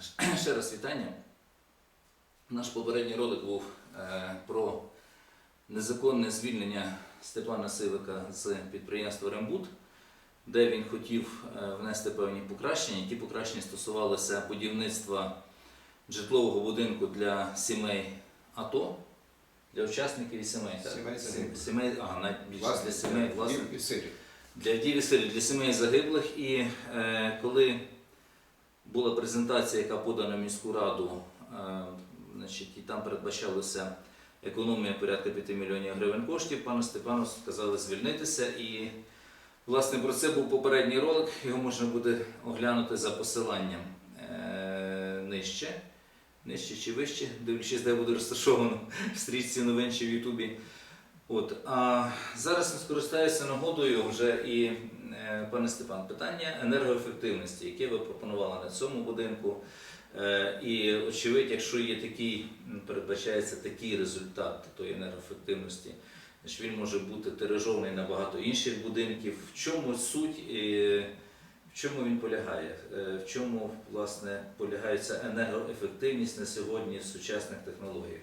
Ще раз вітання. Наш попередній ролик був е, про незаконне звільнення Степана Сивика з підприємства Рембут, де він хотів е, внести певні покращення. Ті покращення стосувалися будівництва житлового будинку для сімей АТО, для учасників і сімей. Сімей для сімей, власне, для дів і сирів, для сімей загиблих. І е, коли була презентація, яка подана в міську раду, е, значить, і там передбачалося економія порядка 5 мільйонів гривень коштів, пану Степану сказали звільнитися. І власне про це був попередній ролик, його можна буде оглянути за посиланням е, нижче. Нижче чи вище, дивлячись, де буде розташовано в стрічці новин чи в Ютубі. От, а зараз скористаюся нагодою вже і, пане Степан, питання енергоефективності, яке ви пропонували на цьому будинку. Е, і очевидь, якщо є такий, передбачається такий результат тої енергоефективності, значить він може бути тиражований на багато інших будинків. В чому суть, в чому він полягає? Е, В чому власне полягає ця енергоефективність на сьогодні в сучасних технологіях?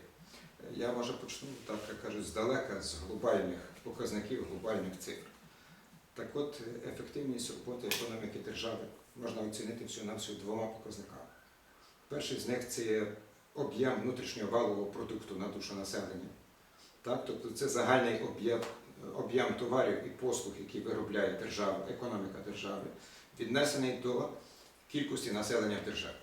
Я може почну, так як кажуть, здалека з глобальних показників, глобальних цифр. Так от, ефективність роботи економіки держави можна оцінити всього на двома показниками. Перший з них це об'єм внутрішнього валового продукту на душу населення. Так, тобто це загальний об'єм, об'єм товарів і послуг, які виробляє держава, економіка держави, віднесений до кількості населення в державі.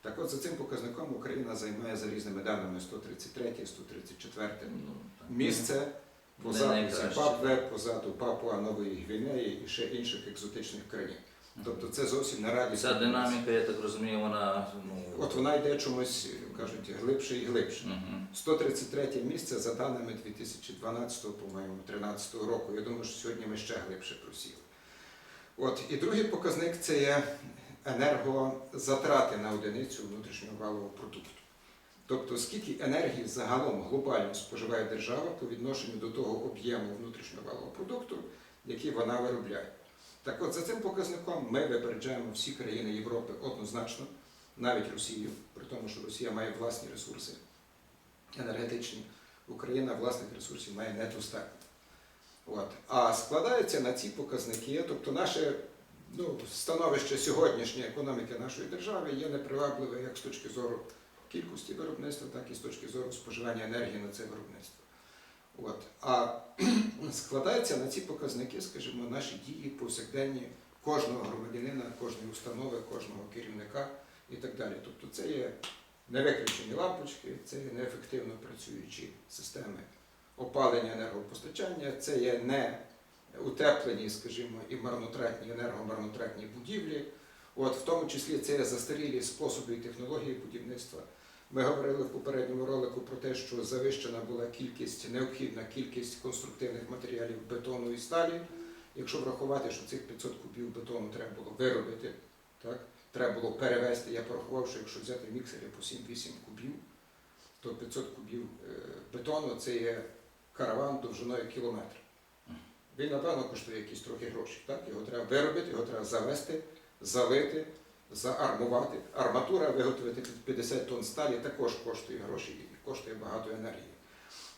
Так от за цим показником Україна займає за різними даними 133, 134 Ну, місце Не позаду найкраще. Зімбабве, позаду Папуа Нової Гвінеї і ще інших екзотичних країн. Тобто це зовсім не радість. Ця динаміка, я так розумію, вона ну, От вона йде чомусь, кажуть, глибше і глибше. Мгм. 133 місце за даними 2012, по-моєму, 13 року. Я думаю, що сьогодні ми ще глибше просіли. От, і другий показник це є енергозатрати на одиницю внутрішнього валового продукту. Тобто, скільки енергії загалом глобально споживає держава по відношенню до того об'єму внутрішнього валового продукту, який вона виробляє. Так от за цим показником ми випереджаємо всі країни Європи однозначно, навіть Росію, при тому, що Росія має власні ресурси енергетичні, Україна власних ресурсів має недостатньо. От. А складається на ці показники, тобто наше ну, становище сьогоднішньої економіки нашої держави є непривабливе як з точки зору кількості виробництва, так і з точки зору споживання енергії на це виробництво. От. А складається на ці показники, скажімо, наші дії повсякденні кожного громадянина, кожної установи, кожного керівника і так далі. Тобто це є не виключені лампочки, це є неефективно працюючі системи опалення енергопостачання, це є не утеплені, скажімо, і марнотратні, енергомарнотратні будівлі. От, в тому числі це є застарілі способи і технології будівництва. Ми говорили в попередньому ролику про те, що завищена була кількість, необхідна кількість конструктивних матеріалів бетону і сталі. Якщо врахувати, що цих 500 кубів бетону треба було виробити, так? треба було перевести. Я порахував, що якщо взяти міксери по 7-8 кубів, то 500 кубів е, бетону це є караван довжиною кілометр. Він, напевно, коштує якісь трохи гроші. Його треба виробити, його треба завести, залити, заармувати. Арматура виготовити під 50 тонн сталі також коштує гроші і коштує багато енергії.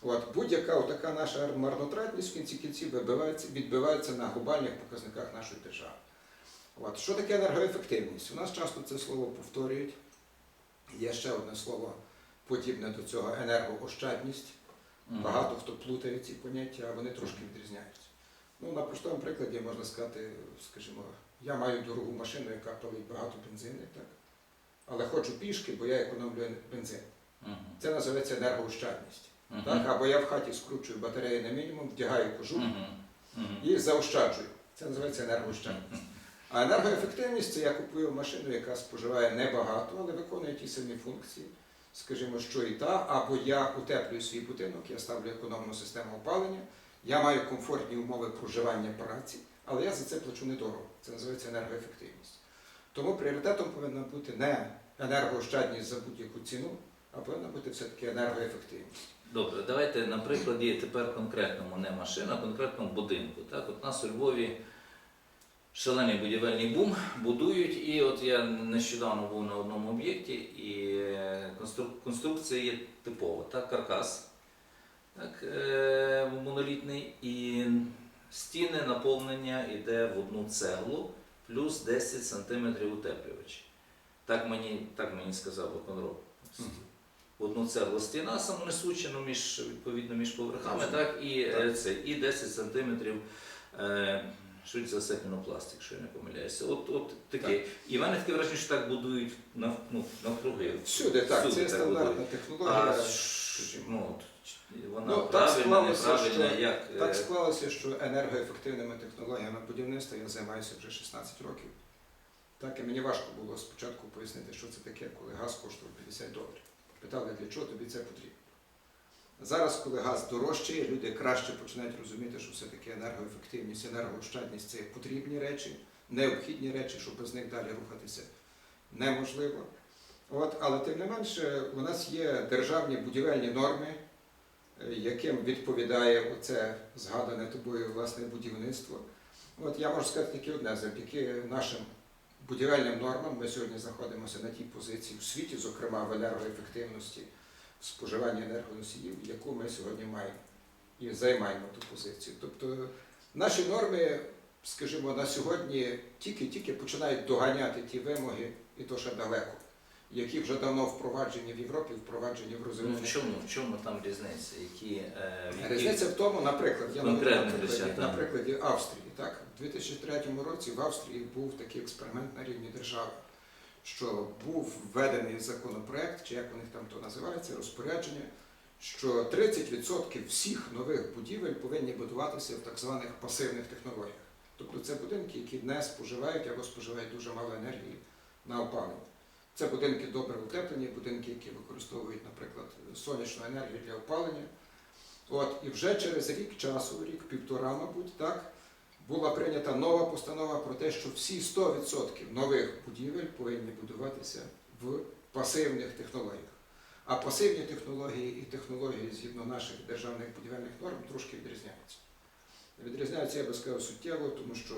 От, будь-яка така наша марнотратність в кінці кінців відбивається, на глобальних показниках нашої держави. От, що таке енергоефективність? У нас часто це слово повторюють. Є ще одне слово подібне до цього енергоощадність. Багато хто плутає ці поняття, а вони трошки відрізняються. Ну, на простому прикладі можна сказати, скажімо, я маю дорогу машину, яка палить багато бензину, так? але ходжу пішки, бо я економлюю бензин. Мгм. Це називається енергоощадність. Мгм. Так? Або я в хаті скручую батареї на мінімум, вдягаю кожух Мгм. Мгм. і заощаджую. Це називається енергоощадність. Мгм. А енергоефективність це я купую машину, яка споживає небагато, але виконує ті самі функції. Скажімо, що і та, або я утеплюю свій будинок, я ставлю економну систему опалення, я маю комфортні умови проживання праці, але я за це плачу недорого. Це називається енергоефективність. Тому пріоритетом повинна бути не енергоощадність за будь-яку ціну, а повинна бути все-таки енергоефективність. Добре, давайте на прикладі тепер конкретному, не машина, а конкретному будинку. Так, от нас у Львові шалений будівельний бум, будують. І от я нещодавно був на одному об'єкті, і е, конструкція є типова, так, каркас так, е, монолітний, і стіни наповнення йде в одну цеглу плюс 10 см утеплювач. Так мені, так мені сказав виконроб. Мгм. Одну цеглу стіна самонесуча, ну, між, відповідно між поверхами, так, і, е, Так. це, і 10 см е, швидше за все пінопласт, якщо я не помиляюся. От, от таке. І в мене таке враження, що так будують нав, ну, навкруги. Всюди так, Всюди це так стандартна будують. технологія. А, ну, от, вона Ну, так правильна, неправильна, що- як. е, Так склалося, що енергоефективними технологіями будівництва я займаюся вже 16 років. Так і мені важко було спочатку пояснити, що це таке, коли газ коштував 50 доларів. Питали, для чого тобі це потрібно. Зараз, коли газ дорожчає, люди краще починають розуміти, що все-таки енергоефективність, енергоощадність це потрібні речі, необхідні речі, щоб без них далі рухатися неможливо. От, але тим не менше, у нас є державні будівельні норми, е, яким відповідає оце згадане тобою власне будівництво. От я можу сказати тільки одне, завдяки нашим будівельним нормам ми сьогодні знаходимося на тій позиції в світі, зокрема в енергоефективності споживання енергоносіїв, яку ми сьогодні маємо і займаємо ту позицію. Тобто наші норми, скажімо, на сьогодні тільки-тільки починають доганяти ті вимоги, і то ще далеко, які вже давно впроваджені в Європі, впроваджені в Ну, в чому, в чому там різниця? Які, е, які- Різниця в тому, наприклад, я наведу на прикладі Австрії. Так, у 2003 році в Австрії був такий експеримент на рівні держави, що був введений законопроект, чи як у них там то називається, розпорядження, що 30% всіх нових будівель повинні будуватися в так званих пасивних технологіях. Тобто це будинки, які не споживають або споживають дуже мало енергії на опалення. Це будинки добре утеплені, будинки, які використовують, наприклад, сонячну енергію для опалення. От, і вже через рік часу, рік-півтора, мабуть, так, була прийнята нова постанова про те, що всі 100% нових будівель повинні будуватися в пасивних технологіях. А пасивні технології і технології згідно наших державних будівельних норм трошки відрізняються. Відрізняються, я би сказав, суттєво, тому що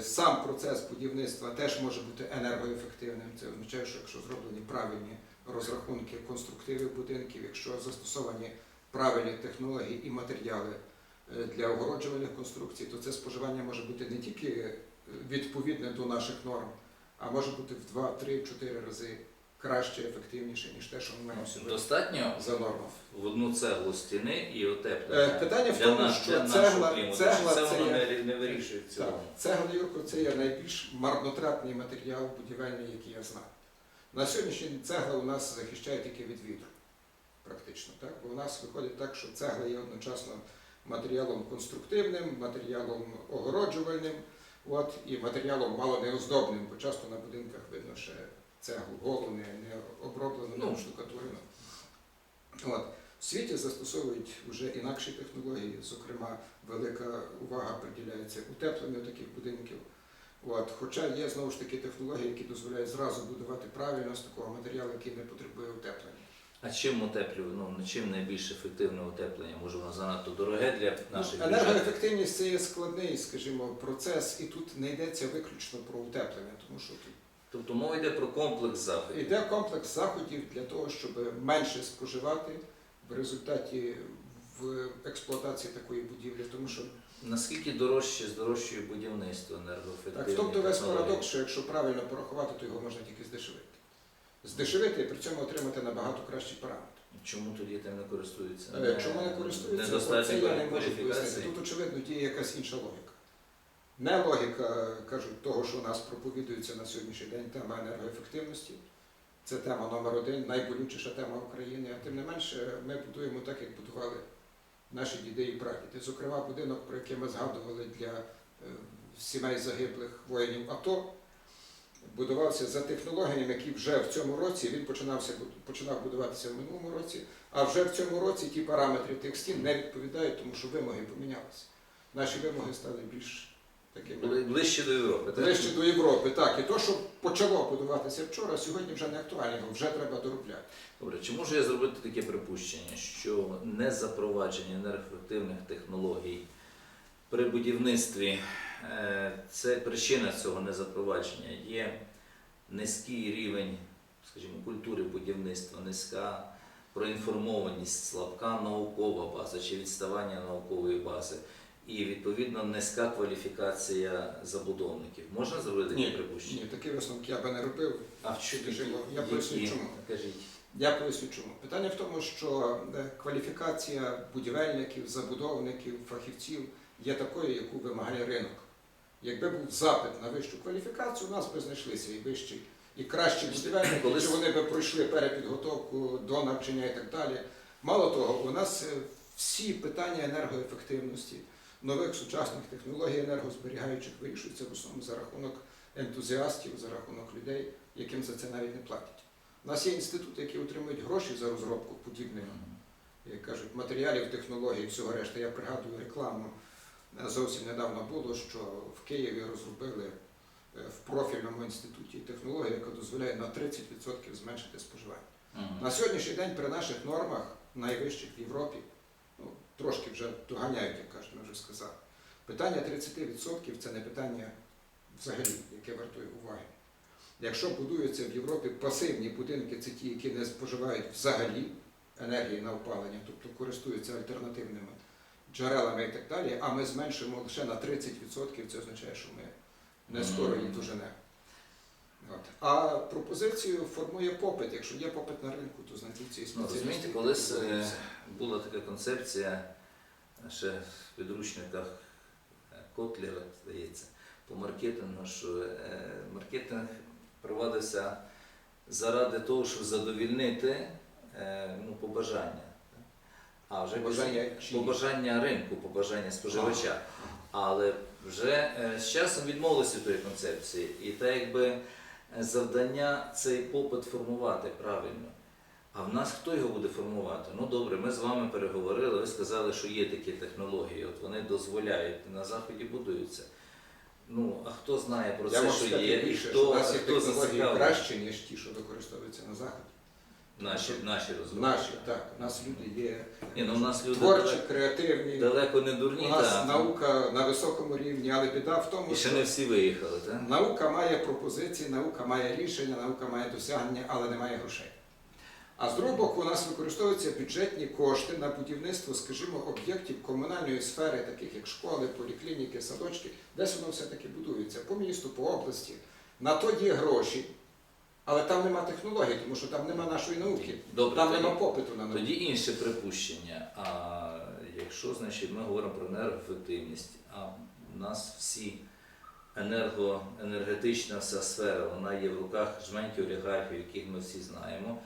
сам процес будівництва теж може бути енергоефективним. Це означає, що якщо зроблені правильні розрахунки конструктивів будинків, якщо застосовані правильні технології і матеріали е, для огороджувальних конструкцій, то це споживання може бути не тільки е, відповідне до наших норм, а може бути в 2, 3, 4 рази краще, ефективніше, ніж те, що ми маємо сьогодні Достатньо за норму. в одну цеглу стіни і утеплення. Питання в тому, що для цегла, клімату. цегла це це воно є не, вирішує. Так, цегла, Юрко, це є найбільш марнотратний матеріал будівельний, який я знаю. На сьогоднішній день цегла у нас захищає тільки від вітру, практично. Так? Бо у нас виходить так, що цегла є одночасно матеріалом конструктивним, матеріалом огороджувальним, от, і матеріалом мало неоздобним, бо часто на будинках видно ще цеглу голу, не, не оброблену, Ну. не штукатурену. От. В світі застосовують вже інакші технології, зокрема, велика увага приділяється утепленню таких будинків. От. Хоча є знову ж таки технології, які дозволяють зразу будувати правильно з такого матеріалу, який не потребує утеплення. А чим утеплює? Ну, чим найбільш ефективне утеплення? Може воно занадто дороге для наших Ну, енергоефективність це є складний, скажімо, процес, і тут не йдеться виключно про утеплення, тому що тут Тобто мова йде про комплекс заходів. Йде комплекс заходів для того, щоб менше споживати в результаті в експлуатації такої будівлі, тому що Наскільки дорожче здорожчує будівництво енергоефективне? так, в тому то весь парадокс, що якщо правильно порахувати, то його можна тільки здешевити. Здешевити і при цьому отримати набагато кращі параметри. Чому тоді тим не користуються? Е, Чому не користуються? Недостатньо Це я не можу пояснити. кваліфікації. Тут, очевидно, діє якась інша логіка. Не логіка, кажуть, того, що у нас проповідується на сьогоднішній день тема енергоефективності. Це тема номер один, найболючіша тема України. А тим не менше, ми будуємо так, як будували наші діди і прадіди. Зокрема, будинок, про який ми згадували для е, сімей загиблих воїнів АТО, будувався за технологіями, які вже в цьому році він починався починав будуватися в минулому році. А вже в цьому році ті параметри тих стін не відповідають, тому що вимоги помінялися. Наші вимоги стали більш такими ближче до Європи. так? ближче до Європи. Так, і то, що почало будуватися вчора, сьогодні вже не актуально, вже треба доробляти. Добре, чи можу я зробити таке припущення, що не запровадження енергоефективних технологій при будівництві е, це причина цього незапровадження є низький рівень, скажімо, культури будівництва, низька проінформованість, слабка наукова база чи відставання наукової бази. І відповідно низька кваліфікація забудовників. Можна зробити такі Ні, припущення? ні, такі висновки я би не робив. А в жило? Я поясню, чому. Кажіть. Я поясню чому. Питання в тому, що е, кваліфікація будівельників, забудовників, фахівців є такою, яку вимагає ринок. Якби був запит на вищу кваліфікацію, у нас би знайшлися і вищі, і кращі будівельники, Колись- чи вони би пройшли перепідготовку до навчання і так далі. Мало того, у нас е, всі питання енергоефективності, нових сучасних технологій енергозберігаючих вирішуються в основному за рахунок ентузіастів, за рахунок людей, яким за це навіть не платять. У нас є інститути, які отримують гроші за розробку подібних, як кажуть, матеріалів, технологій, всього решта. Я пригадую рекламу. Зовсім недавно було, що в Києві розробили е, в профільному інституті технологію, яка дозволяє на 30% зменшити споживання. Мгм. На сьогоднішній день при наших нормах, найвищих в Європі, трошки вже доганяють, як кажуть, ми вже сказали. Питання 30% це не питання взагалі, яке вартує уваги. Якщо будуються в Європі пасивні будинки, це ті, які не споживають взагалі енергії на опалення, тобто користуються альтернативними джерелами і так далі, а ми зменшимо лише на 30%, це означає, що ми не скоро її доженемо. А пропозицію формує попит. Якщо є попит на ринку, то знайдуть ці Ну, спеціалісти. розумієте, колись е, була така концепція ще в підручниках Котлера, здається, по маркетингу, що е, маркетинг провадився заради того, щоб задовільнити е, ну, побажання. А вже Побажання після- побажання ринку, побажання споживача. Але вже е, з часом відмовилися від тої концепції. І так якби завдання цей попит формувати правильно. А в нас хто його буде формувати? Ну добре, ми з вами переговорили, ви сказали, що є такі технології, от вони дозволяють, на заході будуються. Ну, а хто знає про Я це, можу що сказати є, і більше, що хто, у нас є хто технології зацікавлений? краще, ніж ті, що використовуються на заході. Наші, наші розробки. Наші, так. У нас люди є Ні, ну, у нас люди творчі, далеко, креативні. далеко не дурні, У нас та, наука на високому рівні, але біда в тому, і ще що не всі виїхали, так? наука має пропозиції, наука має рішення, наука має досягнення, але немає грошей. А з другого боку, у нас використовуються бюджетні кошти на будівництво, скажімо, об'єктів комунальної сфери, таких як школи, поліклініки, садочки, десь воно все-таки будується по місту, по області. На то є гроші, але там нема технологій, тому що там нема нашої науки. Добре, Там тоді- нема попиту на науку. Тоді інше припущення. А якщо значить, ми говоримо про енергоефективність, а у нас всі енерго, енергетична вся сфера, вона є в руках жменьки олігархів, яких ми всі знаємо.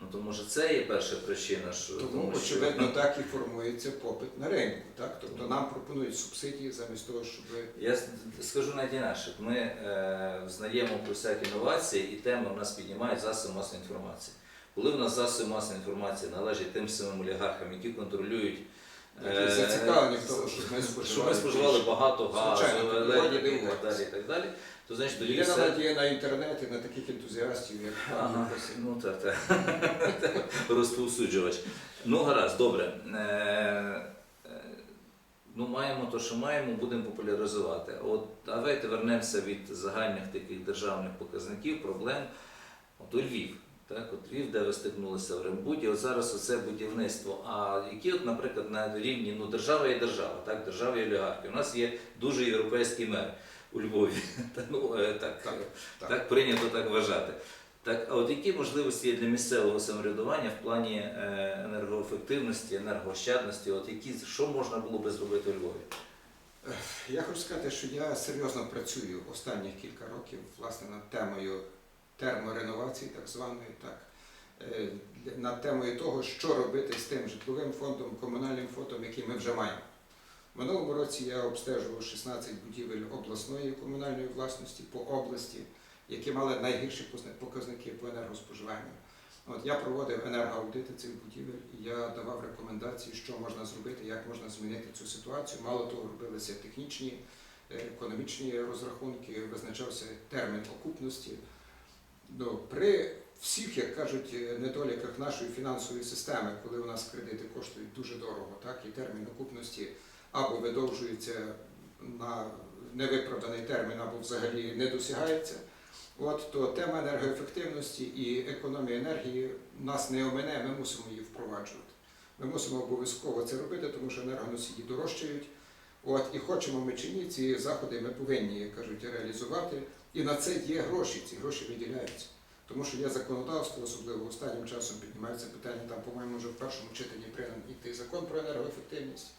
Ну то може це є перша причина, що Тому, що- очевидно, так і формується попит на ринку. Так? Тобто нам пропонують субсидії замість того, щоб Я скажу навіть інакше. Ми е, знаємо про всякі інновації, і теми в нас піднімають засоби масової інформації. Коли в нас засоби масової інформації належать тим самим олігархам, які контролюють е, зацікавлені в тому, ми щоб споживали. ми споживали багато газу, далі, і так далі, то значить тоді Є все. надія на інтернет і на таких ентузіастів, як Ага, ну так, так. Розповсюджувач. Ну, гаразд, добре. Е, е, Ну, маємо то, що маємо, будемо популяризувати. От давайте вернемося від загальних таких державних показників, проблем. От у Львів. Так, от Львів, де ви стикнулися в Рембуді, от зараз оце будівництво. А які, от, наприклад, на рівні ну, держава є держава, так, держава є олігархи. У нас є дуже європейський мер у Львові. Та, ну, е, так, Так, так. так. прийнято так вважати. Так, а от які можливості є для місцевого самоврядування в плані е, енергоефективності, енергоощадності? От які, що можна було би зробити у Львові? Я хочу сказати, що я серйозно працюю останніх кілька років власне над темою термореновації, так званої, так, е, над темою того, що робити з тим житловим фондом, комунальним фондом, який ми вже маємо. Минулому році я обстежував 16 будівель обласної комунальної власності по області, які мали найгірші показники по енергоспоживанню. От я проводив енергоаудити цих будівель і я давав рекомендації, що можна зробити, як можна змінити цю ситуацію. Мало того, робилися технічні, е, економічні розрахунки, визначався термін окупності. Ну, при всіх, як кажуть, е, недоліках нашої фінансової системи, коли у нас кредити коштують дуже дорого, так і термін окупності або видовжується на невиправданий термін або взагалі не досягається. От то тема енергоефективності і економії енергії нас не омине, ми мусимо її впроваджувати. Ми мусимо обов'язково це робити, тому що енергоносії дорожчають. От, і хочемо ми чи ні, ці заходи ми повинні, як кажуть, реалізувати. І на це є гроші, ці гроші виділяються. Тому що є законодавство, особливо останнім часом піднімається питання, там, по-моєму, вже в першому читанні прийнятий закон про енергоефективність.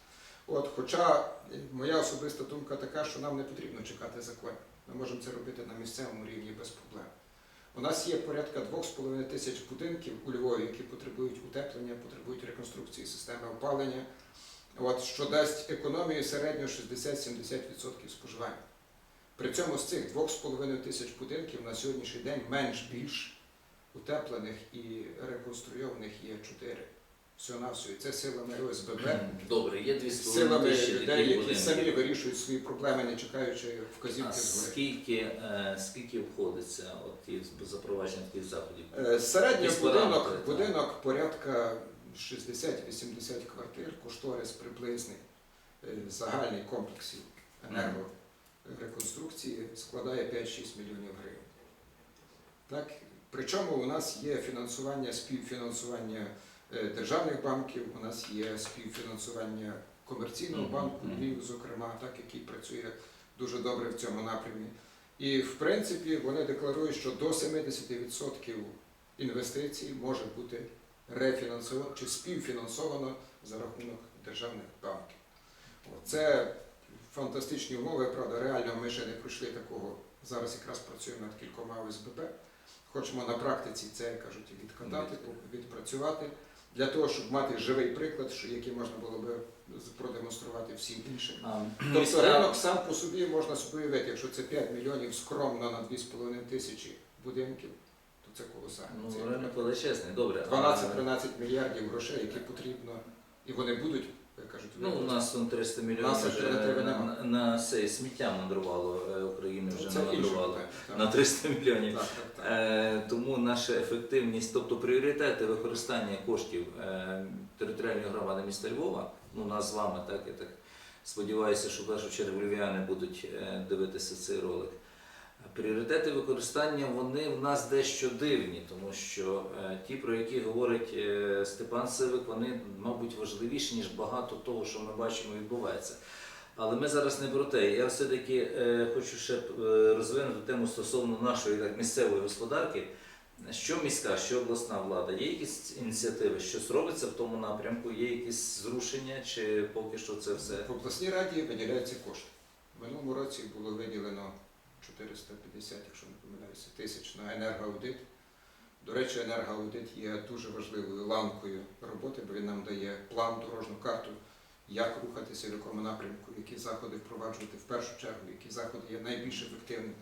От, хоча е, моя особиста думка така, що нам не потрібно чекати закон. Ми можемо це робити на місцевому рівні без проблем. У нас є порядка 2,5 тисяч будинків у Львові, які потребують утеплення, потребують реконструкції системи опалення, от, що дасть економію середньо 60-70% споживання. При цьому з цих 2,5 тисяч будинків на сьогоднішній день менш більш утеплених і реконструйованих є 4. Всього на все. І це силами ОСББ, Добре, є дві сторони силами тисячі людей, таких які самі вирішують свої проблеми, не чекаючи А вказівки згори. скільки, е, скільки входиться от ті запровадження таких заходів? Е, Якісь будинок, так. будинок порядка 60-80 квартир, кошторис приблизний, е, загальний комплексів енергореконструкції складає 5-6 мільйонів гривень. Так? Причому у нас є фінансування, співфінансування державних банків, у нас є співфінансування комерційного банку. Львів, зокрема, так, який працює дуже добре в цьому напрямі. І в принципі вони декларують, що до 70% інвестицій може бути рефінансовано чи співфінансовано за рахунок державних банків. Це фантастичні умови, правда, реально ми ще не пройшли такого. Зараз якраз працюємо над кількома ОСББ. Хочемо на практиці це, кажуть, відкатати, відпрацювати, для того, щоб мати живий приклад, що який можна було би продемонструвати всім іншим. Тобто ринок сам по собі можна собі уявити, якщо це 5 мільйонів скромно на 2,5 тисячі будинків, то це колосально. Ну, Це ринок величезний, добре. а- 12-13 мільярдів грошей, які потрібно, і вони будуть, як кажуть, Ну, у нас он 300 мільйонів Нас вже на, нема. на, на це сміття мандрувало е, України вже це інше намандрувало питання. Так, на 300 мільйонів. так, так, так. Е, тому наша ефективність, тобто пріоритети використання коштів е, територіальної громади міста Львова, ну нас з вами, так я так сподіваюся, що в першу чергу львів'яни будуть е, дивитися цей ролик. Пріоритети використання вони в нас дещо дивні, тому що е, ті, про які говорить е, Степан Сивик, вони, мабуть, важливіші, ніж багато того, що ми бачимо, відбувається. Але ми зараз не про те. Я все-таки е, хочу ще розвинути тему стосовно нашої так, місцевої господарки. Що міська, що обласна влада? Є якісь ініціативи, щось робиться в тому напрямку, є якісь зрушення, чи поки що це все? В обласній раді виділяються кошти. В минулому році було виділено 450, якщо не помиляюся, тисяч на енергоаудит. До речі, енергоаудит є дуже важливою ланкою роботи, бо він нам дає план, дорожню карту, як рухатися, в якому напрямку, які заходи впроваджувати в першу чергу, які заходи є найбільш ефективними.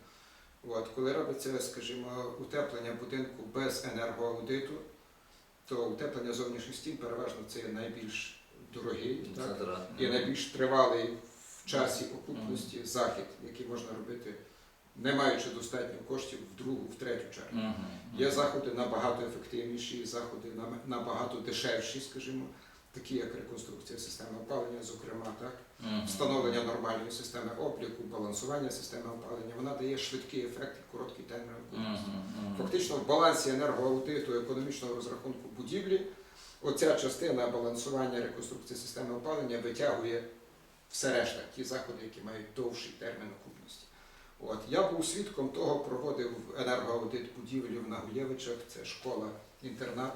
От, коли робиться, скажімо, утеплення будинку без енергоаудиту, то утеплення зовнішніх стін переважно це є найбільш дорогий так, і найбільш тривалий в часі окупності захід, який можна робити, не маючи достатньо коштів в другу, в третю чергу. Мгм, Є заходи набагато ефективніші, заходи набагато дешевші, скажімо, такі як реконструкція системи опалення, зокрема, так, Мгм. встановлення нормальної системи обліку, балансування системи опалення. Вона дає швидкий ефект і короткий термін. Мгм, мгм. Фактично в балансі енергоаудиту економічного розрахунку будівлі оця частина балансування реконструкції системи опалення витягує все решта, ті заходи, які мають довший термін. От я був свідком того, проводив енергоаудит будівлі в Нагуєвичах, це школа-інтернат,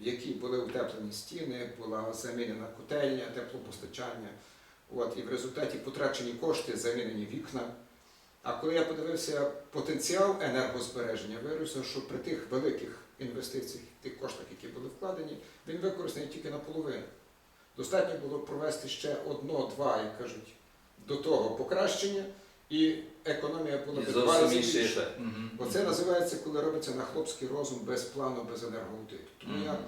в якій були утеплені стіни, була замінена котельня, теплопостачання. От, і в результаті потрачені кошти, замінені вікна. А коли я подивився потенціал енергозбереження, виявилося, що при тих великих інвестиціях, тих коштах, які були вкладені, він використаний тільки наполовину. Достатньо було провести ще одно-два, як кажуть, до того покращення, і економія була б два рази. Мгм. Оце називається, коли робиться на хлопський розум без плану, без енергоаудиту. Тому я.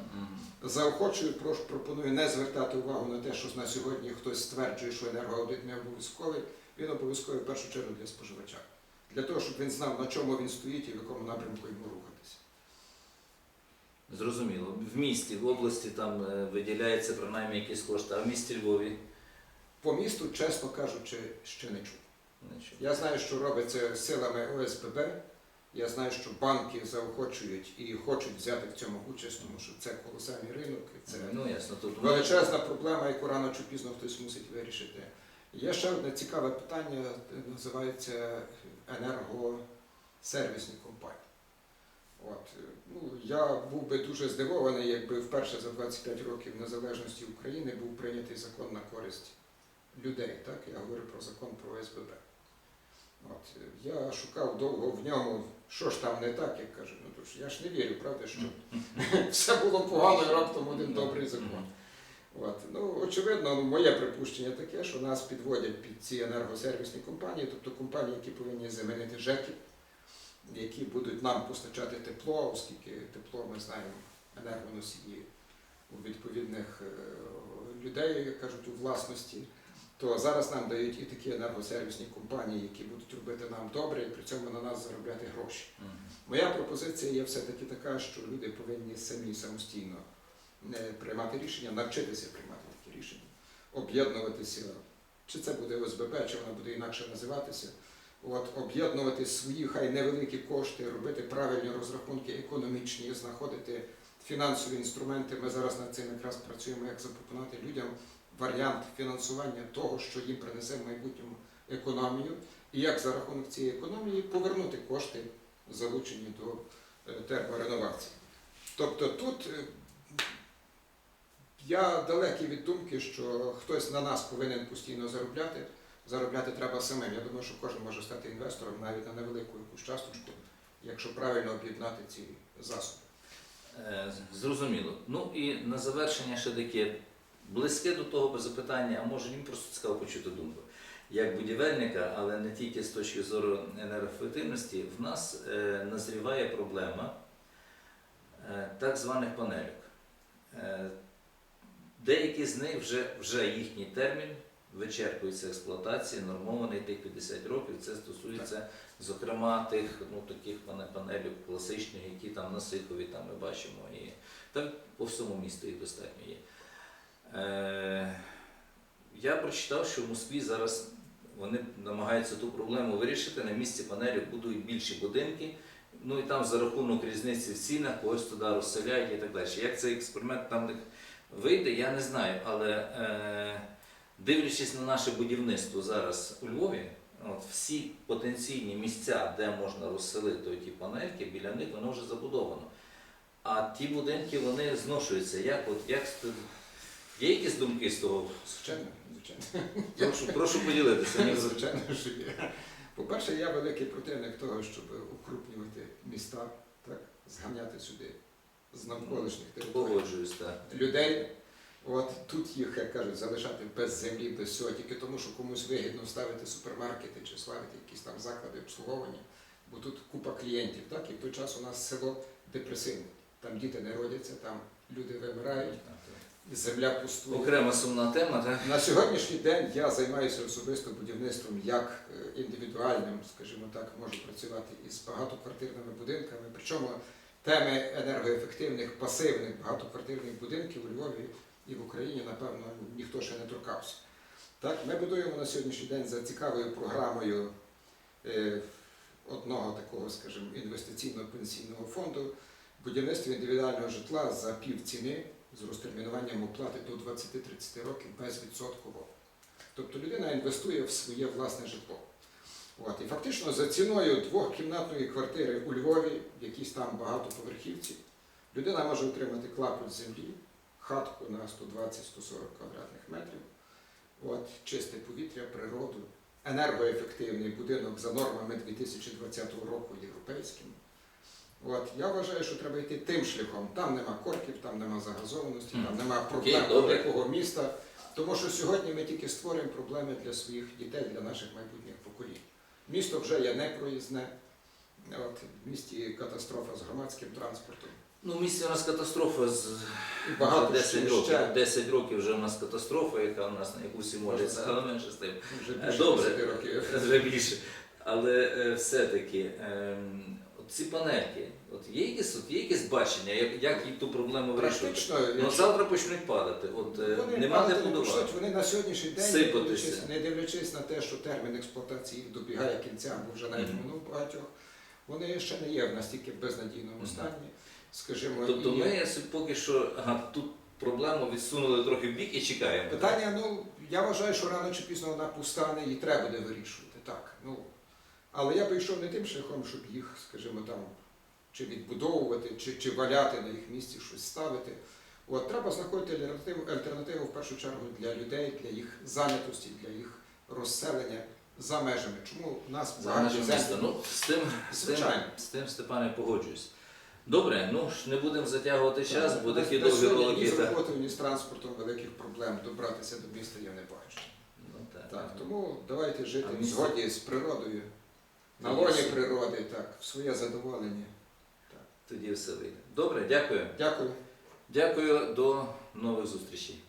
Заохочую, прошу, пропоную не звертати увагу на те, що на сьогодні хтось стверджує, що енергоаудит не обов'язковий. Він обов'язковий в першу чергу для споживача. Для того, щоб він знав, на чому він стоїть і в якому напрямку йому рухатися. Зрозуміло. В місті, в області там е, виділяється принаймні якісь кошти, а в місті Львові По місту, чесно кажучи, ще не чув. Я знаю, що робиться силами ОСББ. Я знаю, що банки заохочують і хочуть взяти в цьому участь, тому що це колосальний ринок, і це Ну ясно, тут величезна проблема, яку рано чи пізно хтось мусить вирішити. Є ще одне цікаве питання, називається енергосервісні компанії. От, ну, я був би дуже здивований, якби вперше за 25 років незалежності України був прийнятий закон на користь людей. Так? Я говорю про закон про СББ. От, я шукав довго в ньому, що ж там не так, як кажуть. Ну, то ж я ж не вірю, правда, що все було погано і раптом один добрий закон. От. Ну, очевидно, моє припущення таке, що нас підводять під ці енергосервісні компанії, тобто компанії, які повинні замінити ЖЕКи, які будуть нам постачати тепло, оскільки тепло ми знаємо енергоносії у відповідних е, людей, як кажуть, у власності. То зараз нам дають і такі енергосервісні компанії, які будуть робити нам добре, і при цьому на нас заробляти гроші. Моя пропозиція є все-таки така, що люди повинні самі самостійно е, приймати рішення, навчитися приймати такі рішення, об'єднуватися, чи це буде ОСББ, чи вона буде інакше називатися. От, об'єднувати свої хай невеликі кошти, робити правильні розрахунки економічні, знаходити фінансові інструменти. Ми зараз над цим якраз працюємо, як запропонувати людям варіант фінансування того, що їм принесе в майбутньому економію, і як за рахунок цієї економії повернути кошти, залучені до е, термореновації. Тобто тут е, я далекий від думки, що хтось на нас повинен постійно заробляти. Заробляти треба самим. Я думаю, що кожен може стати інвестором навіть на невелику якусь часточку, якщо правильно об'єднати ці засоби. Е, Зрозуміло. Ну і на завершення ще таке близьке до того без запитання, а може їм просто цікаво почути думку. Як будівельника, але не тільки з точки зору енергоефективності, в нас е, назріває проблема е, так званих панелек. Е, деякі з них вже, вже їхній термін вичерпується експлуатації, нормований тих 50 років. Це стосується, зокрема, тих ну, таких пане- панелів класичних, які там на Сихові там ми бачимо. І так по всьому місту їх достатньо є. Е, я прочитав, що в Москві зараз вони намагаються ту проблему вирішити. На місці панелів будують більші будинки. Ну і там за рахунок різниці в цінах когось туди розселяють і так далі. Як цей експеримент там вийде, я не знаю. Але е, дивлячись на наше будівництво зараз у Львові, от, всі потенційні місця, де можна розселити ті панельки, біля них воно вже забудовано. А ті будинки вони зношуються. Як, от, як, є якісь думки з того? Звичайно, звичайно. Прошу, прошу поділитися. Вже- Звичайно, що є. По-перше, я великий противник того, щоб укрупнювати міста, так, зганяти сюди з навколишніх територій так. людей. От тут їх, як кажуть, залишати без землі, без всього, тільки тому, що комусь вигідно ставити супермаркети чи ставити якісь там заклади обслуговування, бо тут купа клієнтів, так, і в той час у нас село депресивне. Там діти не родяться, там люди вимирають, земля пустує. Окрема сумна тема, так? На сьогоднішній день я займаюся особисто будівництвом як е, індивідуальним, скажімо так, можу працювати із багатоквартирними будинками. Причому теми енергоефективних пасивних багатоквартирних будинків у Львові і в Україні, напевно, ніхто ще не торкався. Так, ми будуємо на сьогоднішній день за цікавою програмою е, одного такого, скажімо, інвестиційного пенсійного фонду будівництво індивідуального житла за півціни з розтермінуванням оплати до 20-30 років безвідсотково. Тобто людина інвестує в своє власне житло. От. І фактично за ціною двохкімнатної квартири у Львові, в якійсь там багатоповерхівці, людина може отримати клапоть землі, хатку на 120-140 квадратних метрів, от, чисте повітря, природу, енергоефективний будинок за нормами 2020 року європейським. От, я вважаю, що треба йти тим шляхом. Там нема корків, там нема загазованості, там нема Окей, проблем добре. великого міста. Тому що сьогодні ми тільки створюємо проблеми для своїх дітей, для наших майбутніх поколінь. Місто вже є непроїзне. От, в місті катастрофа з громадським транспортом. Ну, в місті у нас катастрофа з І багато 10 ще- років. ще. 10 років вже у нас катастрофа, яка у нас на яку всі моляться, але менше з тим. Вже Е, більше добре. 10 років. Вже більше. Але е, все-таки ем, ці панельки, От є якесь, от є якесь бачення, як, як їй ту проблему вирішувати? Практично, Ну, якщо завтра почнуть падати. От е, вони нема де падати не будувати. почнуть, вони на сьогоднішній день, не Сипатися. дивлячись, не дивлячись на те, що термін експлуатації добігає кінця, або вже навіть Мгм. минув багатьох, вони ще не є в настільки безнадійному Мгм. стані. Скажімо, Тобто і ми собі поки що ага, тут проблему відсунули трохи в бік і чекаємо. питання, ну я вважаю, що рано чи пізно вона постане і треба буде вирішувати. Так, ну але я би йшов не тим шляхом, щоб їх, скажімо, там чи відбудовувати, чи, чи валяти на їх місці щось ставити. От треба знаходити альтернативу, альтернативу в першу чергу для людей, для їх зайнятості, для їх розселення за межами. Чому у нас За межами міста. Ну, з тим, Звичайно. з тим Степане погоджуюсь. Добре, ну ж не будемо затягувати час, бо На- такі довгі ролики. Ні з роботою, ні з транспортом великих проблем добратися до міста я не бачу. Ну, так. Так, тому давайте жити в згоді з природою, на Тоді лоні все. природи, так, в своє задоволення. Тоді все вийде. Добре, дякую. Дякую. Дякую, до нових зустрічей.